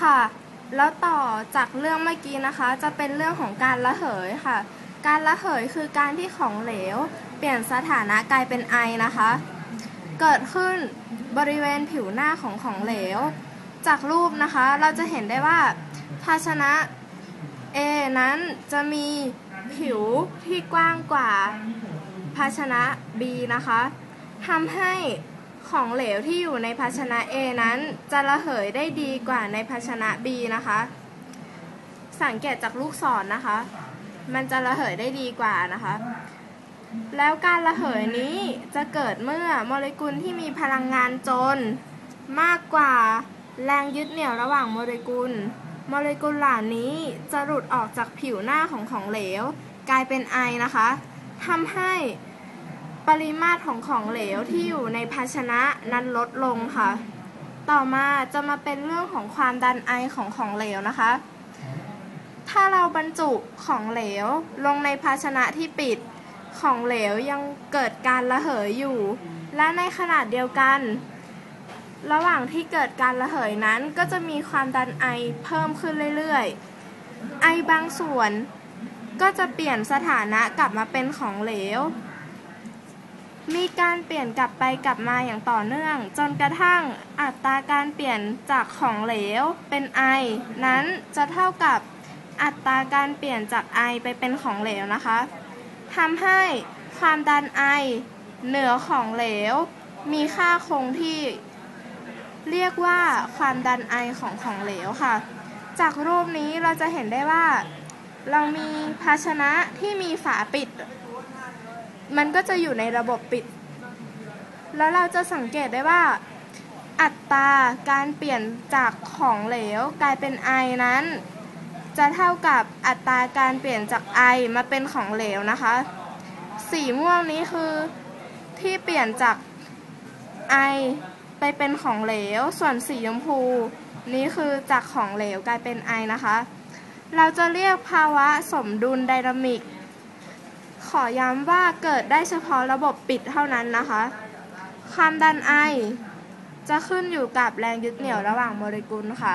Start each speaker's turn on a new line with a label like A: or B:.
A: ค่ะ แล้วต่อจากเรื่องเมื่อกี้นะคะ จะเป็นเรื่องของการระเหยค่ะ การระเหยคือการที่ของเหลว เปลี่ยนสถานะกลายเป็นไอนะคะ เกิดขึ้นบริเวณผิวหน้าของของเหลว จากรูปนะคะ เราจะเห็นได้ว่า ภาชนะ A นั้นจะมีผิวที่กว้างกว่าภาชนะ B นะคะทำให้ ของเหลวที่อยู่ในภาชนะ A นั้น จะระเหยได้ดีกว่าในภาชนะ B นะคะ สังเกตจากลูกศรนนะคะ มันจะระเหยได้ดีกว่านะคะ แล้วการระเหยนี้จะเกิดเมื่อโมเลกุลที่มีพลังงานจน มากกว่าแรงยึดเหนี่ยวระหว่างโมเลกุล โมเลกุลเหล่านี้จะหลุดออกจากผิวหน้าของของเหลว กลายเป็นไอนะคะทำให้ ปริมาตรของของเหลวที่อยู่ในภาชนะนั้นลดลงค่ะ ต่อมาจะมาเป็นเรื่องของความดันไอของของเหลวนะคะ ถ้าเราบรรจุของเหลวลงในภาชนะที่ปิด ของเหลวยังเกิดการระเหยอยู่ และในขนาดเดียวกัน ระหว่างที่เกิดการระเหยนั้นก็จะมีความดันไอเพิ่มขึ้นเรื่อยๆ ไอบางส่วนก็จะเปลี่ยนสถานะกลับมาเป็นของเหลว มีการเปลี่ยนกลับไปกลับมาอย่างต่อเนื่อง จนกระทั่งอัตราการเปลี่ยนจากของเหลวเป็นไอนั้นจะเท่ากับอัตราการเปลี่ยนจากไอไปเป็นของเหลวนะคะทำให้ความดันไอเหนือของเหลว มีค่าคงที่ เรียกว่าความดันไอของของเหลวค่ะ จากรูปนี้เราจะเห็นได้ว่า เรามีภาชนะที่มีฝาปิด มันก็จะอยู่ในระบบปิด แล้วเราจะสังเกตได้ว่า อัตราการเปลี่ยนจากของเหลวกลายเป็นไอนั้น จะเท่ากับอัตราการเปลี่ยนจากไอมาเป็นของเหลวนะคะ สีม่วงนี้คือที่เปลี่ยนจากไอไปเป็นของเหลว ส่วนสีชมพู นี้คือจากของเหลวกลายเป็นไอนะคะ เราจะเรียกภาวะสมดุลไดนามิก ขอย้ำว่าเกิดได้เฉพาะระบบปิดเท่านั้นนะคะ ความดันไอ จะขึ้นอยู่กับแรงยึดเหนี่ยวระหว่างโมเลกุลค่ะ